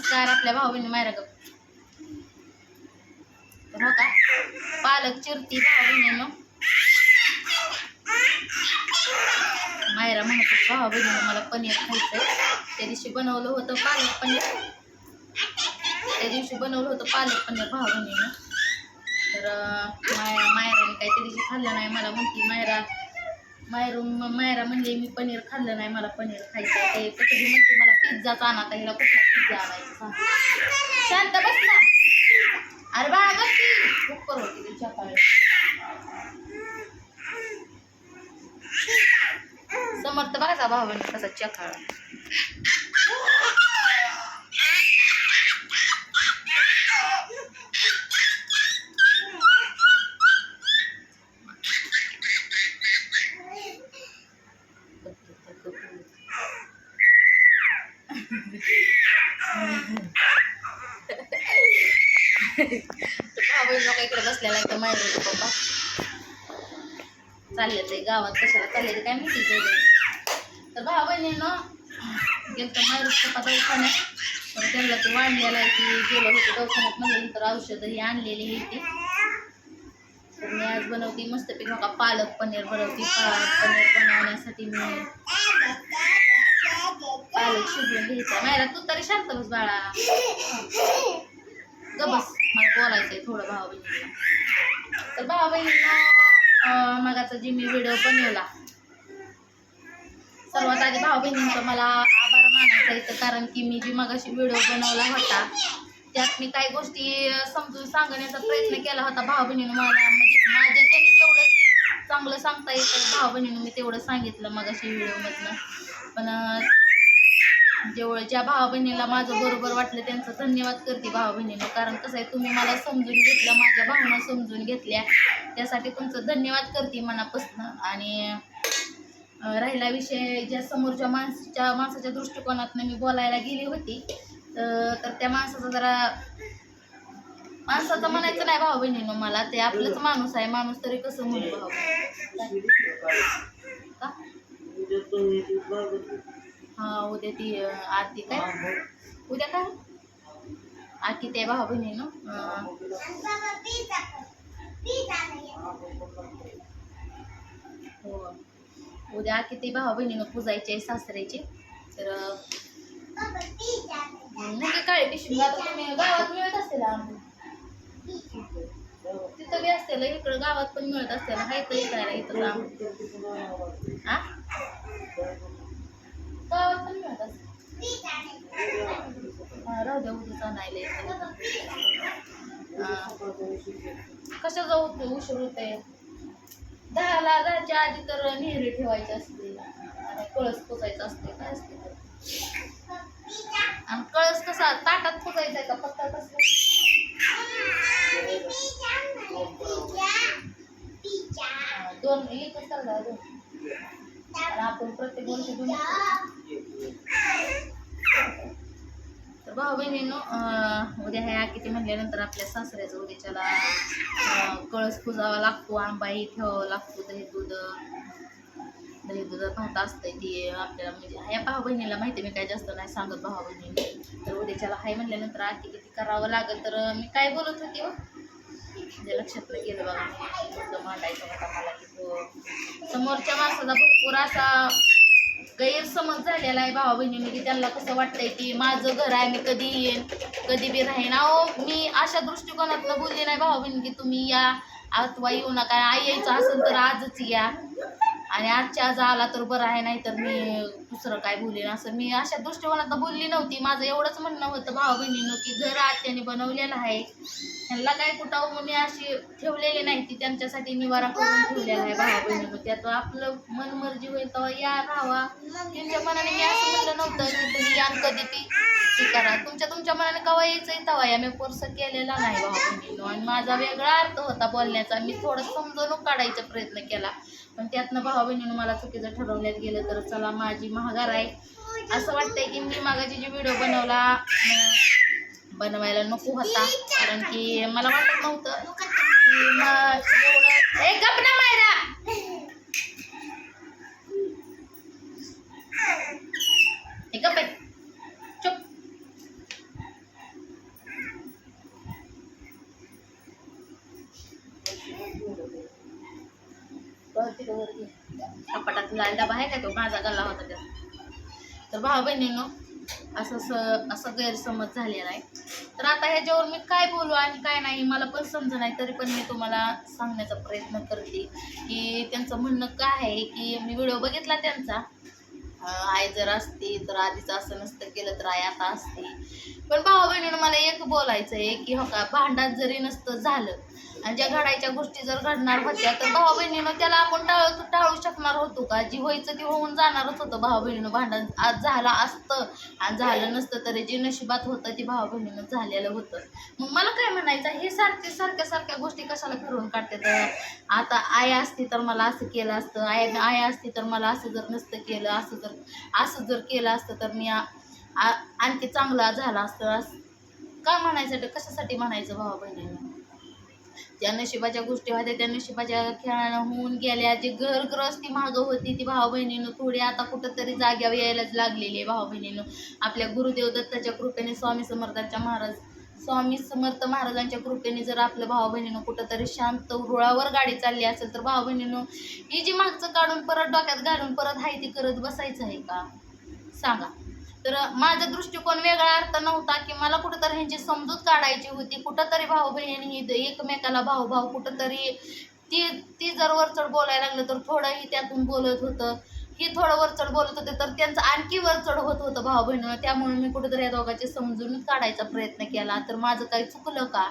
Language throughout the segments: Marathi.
नमस्कार आपल्या भाऊ बहिणी मायरा गप. तर हो का पालक चिरती भाऊ बहिणीनं मायरा म्हणत होती भाऊ बहिणीनं मला पनीर खायचं त्या दिवशी बनवलं होतं पालक पनीर. त्या दिवशी बनवलं होतं पालक पनीर भाऊ बहिणीनं तर अं, मायराने काही त्या दिवशी खाल्लं नाही. मला म्हणती मायरा मायरून मायरा म्हणले मी पनीर खाल्लं नाही मला पनीर खायचं ते कधी म्हणते मला पिझ्झाचा आणा आता हिला कुठला पिझ्झा आणायचा सांग. शांत बस ना. अरे बाळा गप्पी खूप करवती तिच्या पाय समर्थ बघायचा भाऊ कसा चखाळ भाऊ लोक इकडे बसलेला आहे तर माहिती होतं पप्पा चालले ते गावात कशाला चालले ते काय माहिती ते. तर भाऊ बहिणीनं गेलं तर मायरूस पप्पा दवाखान्यात. तर त्यांना ते वाढलेलं आहे की गेलं होतं दवाखान्यात तर औषधं ही आणलेली आहे ती तर मी आज बनवते मस्तपैकी बघा पालक पनीर बनवते पालक पनीर बनवण्यासाठी मी पालक शिजून घ्यायचा. नाही तू तरी शांत बस बाळा. ग बस मला बोलायचंय थोडं भावा बहिणीला तर भावा बहिणींना मगाचा जी मी व्हिडिओ बनवला सर्वात आधी भाऊ बहिणींचा मला आभार मानायचा इथं कारण की मी जी मगाशी व्हिडिओ बनवला होता त्यात मी काही गोष्टी समजून सांगण्याचा प्रयत्न केला होता. भाऊ बहिणीनं मला म्हणजे माझ्याच्याने जेवढं चांगलं सांगता येतं भाऊ बहिणीनं मी तेवढं सांगितलं मगाशी व्हिडिओमधनं पण जेवढं ज्या भावा बहिणीला माझं बरोबर वाटलं त्यांचं धन्यवाद करते भावा बहिणीनं कारण कसं आहे तुम्ही मला समजून घेतलं माझ्या भावना समजून घेतल्या. त्यासाठी तुमचं धन्यवाद करते मनापासून. आणि राहिला विषय ज्या समोरच्या माणसाच्या माणसाच्या दृष्टिकोनातनं मी बोलायला गेली होती. तर तर त्या माणसाचा जरा माणसाचं म्हणायचं नाही भाऊ बहिणीनं मला. ते आपलंच माणूस आहे माणूस तरी कसं म्हणू भाऊ का? हा उद्या ती आरती काय? उद्या काय? आरती ते भावा बहिणीनं ना? हो. उद्या आरती ते भाऊ बहिणीनं पूजायचे सासऱ्याचे? तर अं, काय पिशवी गावात मिळत असेल तिथं बी असेल इकडं गावात पण मिळत असेल. हाय तर इकायला इथं हा गावात पण मिळत असेल हा, राहू द्या उद्याच आणायला कसं कशा जाऊ तू? उशीर होते दहाला दहाच्या आधी तर नेहरी ठेवायची असते. आणि कळस पोचायचं असते. काय असते आणि कळस कसा ताटात पोचायचा आहे का? पत्ता कसं दोन एकच चालला दोन आपण प्रत्येक वर्षी दोन तर भाऊ बहिणीनो उद्या ह्या किती म्हणल्यानंतर आपल्या सासऱ्याचं उद्याच्याला कळस पुजावा लागतो आंबाही ठेवावा लागतो दही दूध. दही दुधात नव्हतं असतंय ती आपल्याला म्हणजे ह्या भाऊ बहिणीला माहिती मी काय जास्त नाही सांगत भाऊ बहिणीने तर उद्याच्याला हाय म्हणल्यानंतर आरती किती करावं लागेल. तर मी काय बोलत होती हो? म्हणजे लक्षात नाही गेलं बघा. मांडायचं होता मला की समोरच्या माणसाचा भरपूर असा गैरसमज झालेला आहे भावा बहिणीने की त्यांना कसं वाटतंय की माझं घर आहे मी कधी येईन कधी बी राहीन. अहो मी अशा दृष्टिकोनातनं बोलली नाही भावा बहिणी की तुम्ही या अथवा येऊ नका आई यायचं असेल तर आजच या. आणि आजच्या आज आला तर बरं आहे नाही तर मी दुसरं काय बोलेन असं. मी अशा दृष्टिकोनात बोलली नव्हती. माझं एवढंच म्हणणं होतं भाऊ बहिणीनं की घर आत्याने बनवलेलं आहे. त्यांना काय कुठं मी अशी ठेवलेली नाही ती त्यांच्यासाठी निवारा करून ठेवलेला आहे भावा बहिणीनं त्यात आपलं मन मर्जी होईल तेव्हा या राहावा त्यांच्या मनाने मी असं म्हणलं नव्हतं की तुम्ही या कधी ती ती करा. तुमच्या तुमच्या मनाने कवा यायचं तेव्हा या मी कोर्स केलेला नाही भावा बहिणीनं आणि माझा वेगळा अर्थ होता बोलण्याचा. मी थोडं समजवणूक काढायचा प्रयत्न केला. पण त्यातनं भावा बहिणीनं मला चुकीचं ठरवण्यात गेलं तर चला माझी महागार आहे. असं वाटतंय की मी मागाची जी व्हिडिओ बनवला बनवायला नको होता. कारण की मला वाटत नव्हतं की मग एवढं ए गप ना मायरा हे गप आहे. चुप तिथं वरती कपाटात जायला डबा आहे का तो माझा गल्ला होता त्यात. तर भाऊ बहिणींनो असं स असं गैरसमज झालेला आहे. तर आता ह्याच्यावर मी काय बोलू आणि काय नाही मला पण समज नाही तरी पण मी तुम्हाला सांगण्याचा प्रयत्न करते. की त्यांचं म्हणणं काय आहे की मी व्हिडिओ बघितला त्यांचा. आई जर असती तर आधीच असं नसतं केलं तर आई आता असते. पण भाऊ बहिणीनं मला एक बोलायचं आहे की हो का भांडात जरी नसतं झालं आणि ज्या घडायच्या गोष्टी जर घडणार होत्या तर भाऊ बहिणीनं त्याला आपण टाळू टाळू शकणार होतो का? जी व्हायचं ती होऊन जाणारच होतं. भाऊ बहिणीनं भांडण आज झालं असतं. आणि झालं नसतं तरी जे नशिबात होतं ते भाऊ बहिणीनं झालेलं होतं. मग मला काय म्हणायचं हे सारखे सारख्या सारख्या गोष्टी कशाला फिरवून काढते तर आता आई असती तर मला असं केलं असतं. आई आई असती तर मला असं जर नसतं केलं असं जर असं जर केलं असतं तर मी आणखी चांगला झाला असतं. असं का म्हणायचं? कशासाठी म्हणायचं भावा बहिणीनं? ज्या नशिबाच्या गोष्टी होत्या त्या नशिबाच्या खेळानं होऊन गेल्या. जी घर ग्रस्ती मागं होती ती भाऊ बहिणीनं थोडी आता कुठंतरी जाग्यावर यायलाच लागलेली आहे भाऊ बहिणीनं आपल्या गुरुदेव दत्ताच्या कृपेने स्वामी समर्थांच्या महाराज स्वामी समर्थ महाराजांच्या कृपेने जर आपलं भाऊ बहिणीनं कुठंतरी शांत रुळावर गाडी चालली असेल तर भाऊ बहिणीनं ही जी मागचं काढून परत डोक्यात घालून परत हायती करत बसायचं आहे का? सांगा. तर माझा दृष्टिकोन वेगळा अर्थ नव्हता की मला कुठंतरी ह्यांची समजूत काढायची होती. कुठंतरी भाऊ बहीण ही एकमेकाला भाऊ भाऊ कुठंतरी ती ती जर वरचढ बोलायला लागलं तर थोडंही त्यातून बोलत होतं. ही थोडं वरचढ बोलत होते तर त्यांचं आणखी वरचढ होत होतं भाऊ बहिणं त्यामुळे मी कुठंतरी या दोघांची समजून काढायचा प्रयत्न केला. तर माझं काही चुकलं का?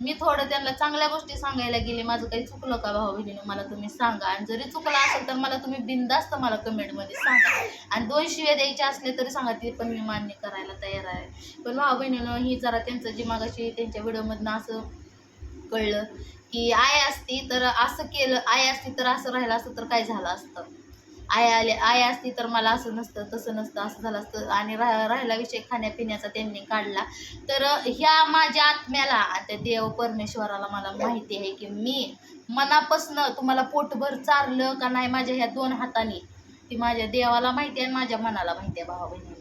मी थोडं त्यांना चांगल्या गोष्टी सांगायला गेले. माझं काही चुकलं का भाऊ बहिणीनं? मला तुम्ही सांगा. आणि जरी चुकलं असेल तर मला तुम्ही बिनधास्त मला कमेंटमध्ये सांगा. आणि दोन शिव्या द्यायचे असले तरी सांगा ते पण मी मान्य करायला तयार आहे. पण भाऊ बहिणीनं ही जरा त्यांचं जी मागाशी त्यांच्या व्हिडिओमधनं असं कळलं की आय असती तर असं केलं आय असती तर असं राहिलं असतं तर काय झालं असतं? आय आले आय असती तर मला असं नसतं तसं नसतं असं झालं असतं. आणि राह राहिला विषय खाण्यापिण्याचा त्यांनी काढला. तर ह्या माझ्या आत्म्याला आणि त्या देव परमेश्वराला मला माहिती आहे की मी मनापासनं तुम्हाला पोटभर चारलं का नाही माझ्या ह्या दोन हाताने? ती माझ्या देवाला माहिती आहे आणि माझ्या मनाला माहिती आहे भावा बहिणी.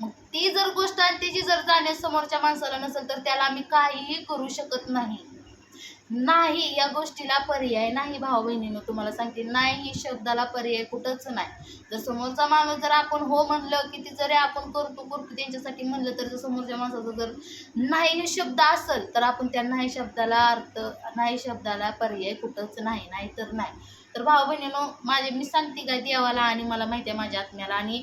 मग ती जर गोष्ट आणि तिची जर जाणे समोरच्या माणसाला नसेल तर त्याला आम्ही काहीही करू शकत नाही. नाही या गोष्टीला पर्याय नाही भाऊ बहिणीनं तुम्हाला सांगते. नाही ही शब्दाला पर्याय कुठंच नाही. जर समोरचा माणूस जर आपण हो म्हणलं की ती जरी आपण करतो करतो त्यांच्यासाठी म्हणलं तर जर समोरच्या माणसाचं जर नाही हे शब्द असेल तर आपण त्या नाही शब्दाला अर्थ नाही शब्दाला पर्याय कुठंच नाही नाही तर नाही. तर भाऊ बहिणीनो माझे मी सांगते काय देवाला आणि मला माहिती आहे माझ्या आत्म्याला आणि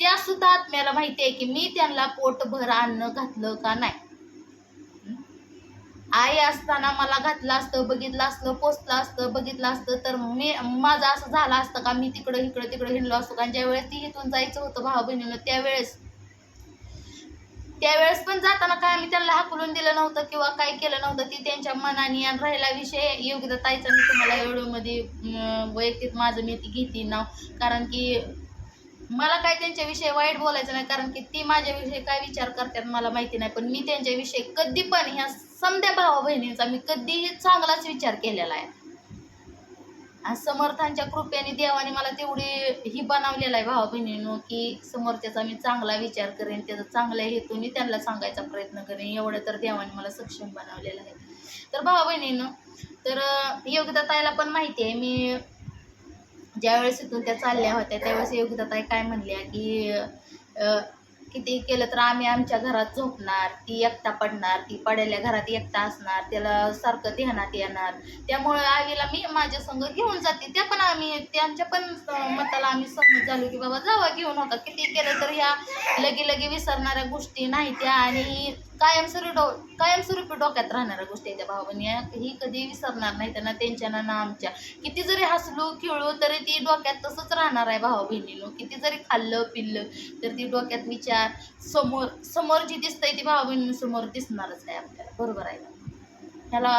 त्यासुद्धा आत्म्याला माहिती आहे की मी त्यांना पोटभर अन्न घातलं का नाही. आई असताना मला घातलं असतं बघितलं असतं पोचलं असतं बघितलं असतं. तर मी माझं असं झालं असतं का? मी तिकडं इकडं तिकडं हिंडलो असतो. कारण ज्यावेळेस ती इथून जायचं होतं भाऊ बहिणीला त्यावेळेस त्यावेळेस पण जाताना काय मी त्यांना हाकलून दिलं नव्हतं किंवा काय केलं नव्हतं ती त्यांच्या मनाने आणि राहिला विषय. योग्यता ताईचा मी तुम्हाला व्हिडिओमध्ये वैयक्तिक माझं मी ती घेते नाव कारण की मला काय त्यांच्याविषयी वाईट बोलायचं नाही कारण की ती माझ्याविषयी काय विचार करतात मला माहिती नाही पण मी त्यांच्याविषयी कधी पण ह्या समध्या भावा बहिणींचा मी कधीही चांगलाच विचार केलेला आहे. आणि समर्थांच्या कृपेने देवाने मला तेवढी ही बनवलेलं आहे भावा बहिणीनं की समोरच्याचा मी चांगला विचार करेन त्याचा चांगल्या हेतूने त्यांना सांगायचा प्रयत्न करेन एवढं तर देवाने मला सक्षम बनवलेलं आहे. तर भावा बहिणीनं तर योग्यता ताईला पण माहिती आहे मी ज्यावेळेस इथून त्या चालल्या होत्या त्यावेळेस योगिताताई काय म्हणल्या की किती केलं तर आम्ही आमच्या घरात झोपणार ती एकटा पडणार ती पडलेल्या घरात एकटा असणार त्याला सारखं ध्यानात येणार. त्यामुळे आईला मी माझ्या संग घेऊन जाते त्या पण आम्ही त्यांच्या पण मताला आम्ही सहमत झालो की बाबा जावा घेऊन होता. किती केलं तर ह्या लगे लगे विसरणाऱ्या गोष्टी नाही त्या आणि कायमस्वरूपी डो कायमस्वरूपी डोक्यात राहणाऱ्या गोष्टी आहेत त्या भावानी ही कधी विसरणार नाही त्यांना त्यांच्या ना आमच्या. किती जरी हसलो खेळलो तरी ती डोक्यात तसंच राहणार आहे भाऊ बहिणीनो किती जरी खाल्लं पिल्लं तर ती डोक्यात विचार समोर समोर जी दिसतंय ती भाऊ बहिणीसमोर दिसणारच आहे आपल्याला. बरोबर आहे ना? ह्याला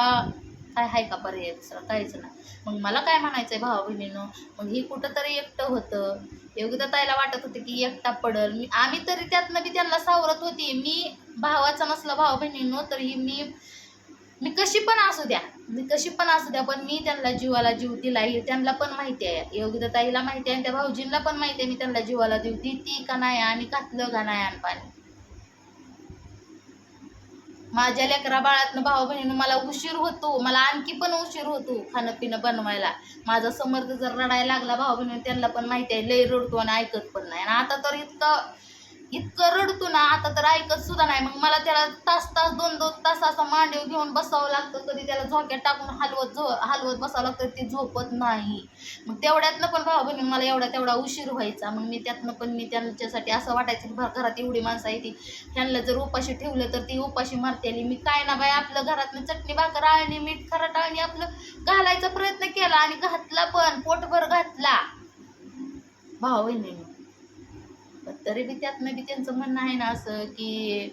काय आहे का पर्याय? दुसरा काहीच नाही. मग मला काय म्हणायचं आहे भाऊ बहिणीनं? मग ही कुठंतरी एकटं होतं. योग्यता ताईला वाटत होते की एकटा पडल. मी आम्ही तरी त्यातनं बी त्यांना सावरत होती. मी भावाचा नसला भाऊ बहिणीनं तरी मी मी कशी पण असू द्या. मी कशी पण असू द्या पण मी त्यांना जीवाला जीव दिला हे त्यांना पण माहिती आहे. योग्यता ताईला माहिती आहे आणि त्या भाऊजींना पण माहिती आहे मी त्यांना जीवाला जीव देती का नाही आणि घातलं का नाही आणि पाणी माझ्या लेकरा बाळातनं भाऊ बहिणीनं मला उशीर होतो. मला आणखी पण उशीर होतो खाणं पिणं बनवायला. माझा समर्थ जर रडायला लागला भाऊ बहिणी त्यांना पण माहिती आहे लय रडतो आणि ऐकत पण नाही. आणि आता तर इतकं इतकं रडतो ना आता तर ऐकत सुद्धा नाही. मग मला त्याला तास तास दोन दोन तास असं मांडीव घेऊन बसावं लागतं. कधी त्याला झोक्यात टाकून हलवत झो हलवत बसावं लागतं. ते झोपत नाही. मग तेवढ्यातनं पण भाऊ बहिणी मला एवढा तेवढा उशीर व्हायचा. मग मी त्यातनं पण मी त्यांच्यासाठी असं वाटायचं की घरात एवढी माणसं आहे ती त्यांना जर उपाशी ठेवलं तर ती उपाशी मारते आली मी काय ना बाई आपलं घरातनं चटणी भाकर आळणी मीठ खराट आळणी आपलं घालायचा प्रयत्न केला आणि घातला पण पोटभर घातला. भाऊ बहिणी तरी बी त्यातनं बी त्यांचं म्हणणं आहे ना असं की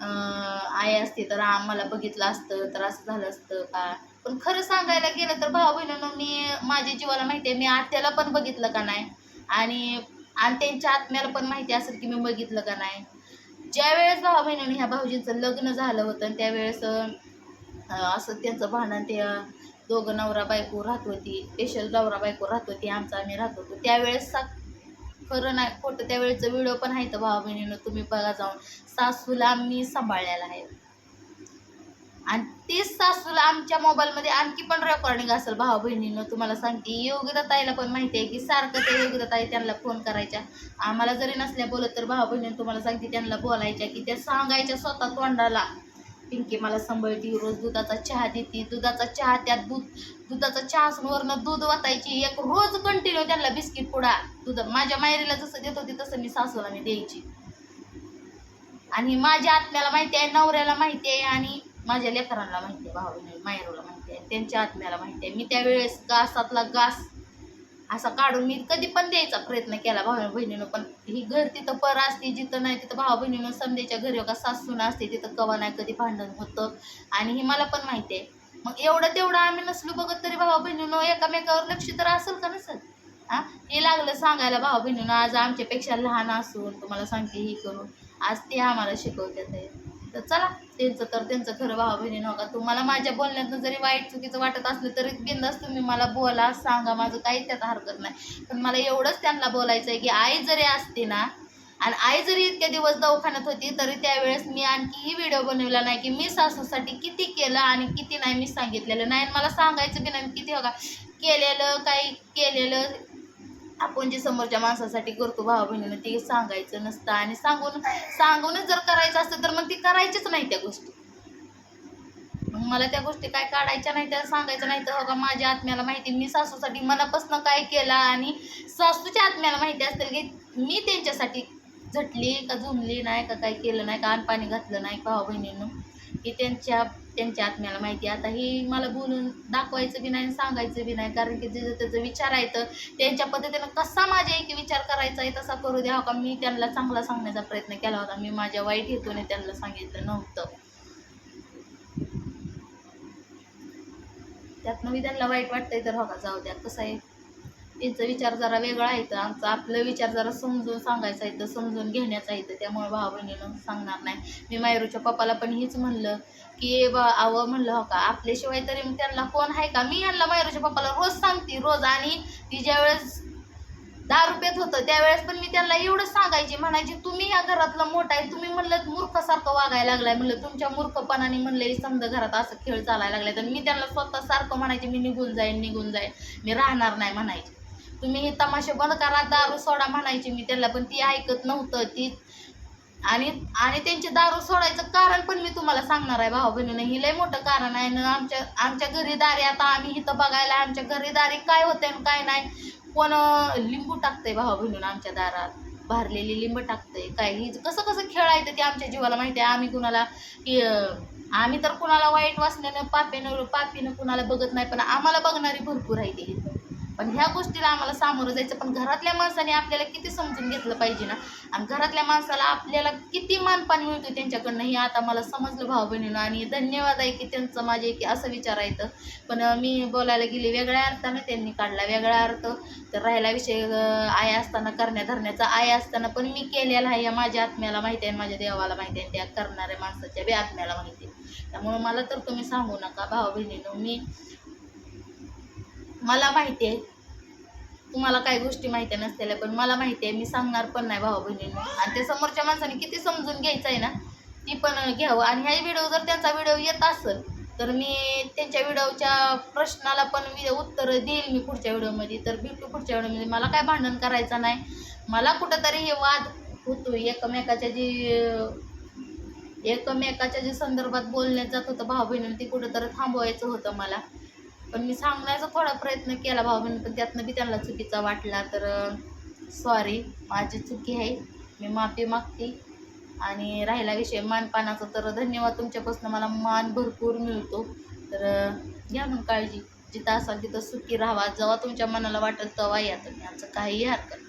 आई असते तर आम्हाला बघितलं असतं तर असं झालं असतं का? पण खरं सांगायला गेलं तर भाऊ बहिणीनं मी माझ्या जीवाला माहिती आहे मी आत्याला पण बघितलं का नाही? आणि आणि त्यांच्या आत्म्याला पण माहिती असेल की मी बघितलं का नाही? ज्या वेळेस भाऊ बहिणीनं ह्या भाऊजींचं लग्न झालं होतं आणि त्यावेळेस असं त्यांचं भांडण ते दोघं नवरा बायको राहत होती स्पेशल नवरा बायको राहत होती आमचा आम्ही राहत होतो त्यावेळेस खरं नाही खोटं त्यावेळेचं व्हिडिओ पण आहे तर भावा बहिणीनं तुम्ही बघा जाऊन. सासूला मी सांभाळलेला आहे. आणि तीच सासूला आमच्या मोबाईलमध्ये आणखी पण रेकॉर्डिंग असेल भावा बहिणीनं. तुम्हाला सांगते योगिता ताईला पण माहिती आहे की सारखं ते योगिता ताई त्यांना फोन करायच्या. आम्हाला जरी नसल्या बोलत तर भावा बहिणीनं तुम्हाला सांगते त्यांना बोलायच्या की त्या सांगायच्या स्वतः तोंडाला. पिंकी मला सांभाळती रोज दुधाचा चहा देते. दुधाचा चहा त्यात दूध दुधाचा चहा असून वरनं दूध वाचायची एक रोज कंटिन्यू त्यांना बिस्किट पुडा. दूध माझ्या मायरीला जसं देत होती तसं मी सासूला मी द्यायची. आणि माझ्या आत्म्याला माहिती आहे नवऱ्याला माहिती आहे आणि माझ्या लेकरांना माहिती आहे भावाने मायरूला माहिती आहे त्यांच्या आत्म्याला माहिती आहे. मी त्यावेळेस गासातला गास असा काढून मी कधी पण द्यायचा प्रयत्न केला भाऊ बहिणीनं पण ही घर तिथं पर असते जिथं नाही तिथं भाऊ बहिणीनं समजायच्या घरी का सासून असते तिथं कवा नाही कधी भांडण होतं. आणि हे मला पण माहिती आहे. मग एवढं तेवढं आम्ही नसलो बघत तरी भाऊ बहिणीनं एकामेकावर लक्ष तर असेल का नसेल? हा? हे लागलं सांगायला भाऊ बहिणीनं आज आमच्यापेक्षा लहान असून तुम्हाला सांगते ही करून. आज ते आम्हाला शिकवतात आहे तर चला त्यांचं तर त्यांचं खरं भाऊ बहिणीनं का तुम्हाला माझ्या बोलण्यातनं जरी वाईट चुकीचं वाटत असलं तरी बिंदास तुम्ही मला बोला सांगा माझं काही त्यात हरकत नाही. पण मला एवढंच त्यांना बोलायचं आहे की आई जरी असते ना आणि आई जरी इतके दिवस दवाखान्यात होती तरी त्यावेळेस मी आणखीही व्हिडिओ बनवला नाही की मी सासूसाठी किती केलं आणि किती नाही मी सांगितलेलं. नाही आणि मला सांगायचं की नाही किती हो का केलेलं काही केलेलं आपण जे समोरच्या माणसासाठी करतो भावा बहिणीनं ते सांगायचं नसतं आणि सांगून सांगूनच जर करायचं असतं तर मग ती करायचीच नाही त्या गोष्टी. मग मला त्या गोष्टी काय काढायच्या नाही त्या सांगायचं नाही तर बघा माझ्या आत्म्याला माहिती मी सासूसाठी मनापासून काय केलं आणि सासूच्या आत्म्याला माहिती असतं की मी त्यांच्यासाठी झटली का झुमली नाही का काय केलं नाही का पाणी घातलं नाही भावा बहिणीनं? की त्यांच्या त्यांच्या आत्म्याला माहिती आता ही मला बोलून दाखवायचं बी नाही सांगायचं बी नाही. कारण की जे त्याचं विचार आहे तर त्यांच्या पद्धतीनं कसा माझ्या एक विचार करायचा आहे तसा करू द्या. हो का? मी त्यांना चांगला सांगण्याचा प्रयत्न केला होता. मी माझ्या वाईट हेतूने त्यांना सांगितलं नव्हतं. त्यातनं मी त्यांना वाईट वाटतंय तर हो का? जाऊ द्या. कसं आहे? त्यांचा विचार जरा वेगळा आहे तर आमचा आपला विचार जरा समजून सांगायचा आहे तर समजून घेण्याचा आहे तर त्यामुळे भाऊ बहिणीनं सांगणार नाही. मी मायरूच्या पप्पाला पण हेच म्हणलं की बा आव म्हणलं हो का? आपल्याशिवाय तरी मग त्यांना कोण आहे का? मी यांना मायरूच्या पप्पाला रोज सांगते रोज. आणि ती ज्यावेळेस दहा रुपयात होतं त्यावेळेस पण मी त्यांना एवढं सांगायची. म्हणायची तुम्ही या घरातलं मोठा आहे. तुम्ही म्हणलं मूर्खासारखं वागायला लागलाय. म्हणलं तुमच्या मूर्खपणाने म्हणलं समजा घरात असं खेळ चालायला लागलाय. तर मी त्यांना स्वतः सारखं म्हणायचे मी निघून जाईन निघून जाईन. मी राहणार नाही म्हणायचे. तुम्ही हे तमाशे बंद करा दारू सोडा म्हणायची मी त्याला पण ती ऐकत नव्हतं ती आणि आणि त्यांचे दारू सोडायचं कारण पण मी तुम्हाला सांगणार आहे भाऊ बहिणीनं ही लय मोठं कारण आहे. ना आमच्या आमच्या घरी दारी आता आम्ही इथं बघायला आमच्या घरी दारी काय होतंय आणि काय नाही. कोण लिंबू टाकतंय भाऊ बहिणीनं आमच्या दारात भारलेली लिंब टाकतंय काय ही कसं कसं खेळायचं ते आमच्या जीवाला माहिती आहे. आम्ही कुणाला की आम्ही तर कुणाला वाईट वाचण्यानं पापेनं पापीनं कुणाला बघत नाही पण आम्हाला बघणारी भरपूर आहे ते. इथं पण ह्या गोष्टीला आम्हाला सामोरं जायचं पण घरातल्या माणसाने आपल्याला किती समजून घेतलं पाहिजे ना? आणि घरातल्या माणसाला आपल्याला किती मानपान मिळतो त्यांच्याकडनं हे आता मला समजलं भाऊ बहिणीनं आणि धन्यवाद आहे की त्यांचं माझे की असं विचारायचं पण मी बोलायला गेली वेगळ्या अर्थानं त्यांनी काढला वेगळा अर्थ. तर राहिला विषय आय असताना करण्या धरण्याचा आय असताना पण मी केलेला आहे. या माझ्या आत्म्याला माहिती आहे माझ्या देवाला माहिती आहे त्या करणाऱ्या माणसाच्या बी आत्म्याला माहिती आहे. त्यामुळं मला तर तुम्ही सांगू नका भाऊ बहिणीनं मी मला माहिती आहे. तुम्हाला काही गोष्टी माहिती नसलेल्या पण मला माहिती आहे मी सांगणार पण नाही भाऊ बहिणींना. आणि त्या समोरच्या माणसाने किती समजून घ्यायचं आहे ना ती पण घ्यावं. आणि ह्या व्हिडिओ जर त्यांचा व्हिडिओ येत असेल तर मी त्यांच्या व्हिडिओच्या प्रश्नाला पण मी उत्तर देईल मी पुढच्या व्हिडिओमध्ये तर भेटू पुढच्या व्हिडिओमध्ये मला काय भांडण करायचं नाही. मला कुठंतरी हे वाद होतो. एकमेकाच्या जी एकमेकाच्या जे संदर्भात बोलण्यात जात होतं भाऊ बहिणीने ते कुठंतरी थांबवायचं होतं मला. पण मी सांगण्याचा थोडा प्रयत्न केला भाऊ बहिणी पण त्यातनं बी त्यांना चुकीचा वाटला तर सॉरी माझी चुकी आहे. मी माफी मागते. आणि राहिला विषय मानपानाचा तर धन्यवाद. तुमच्यापासून मला मान भरपूर मिळतो. तर घ्या मग काळजी. जिथं असाल तिथं सुखी राहावा जेव्हा तुमच्या मनाला वाटेल तेव्हा या तुम्ही. आमचं काहीही हरकत नाही.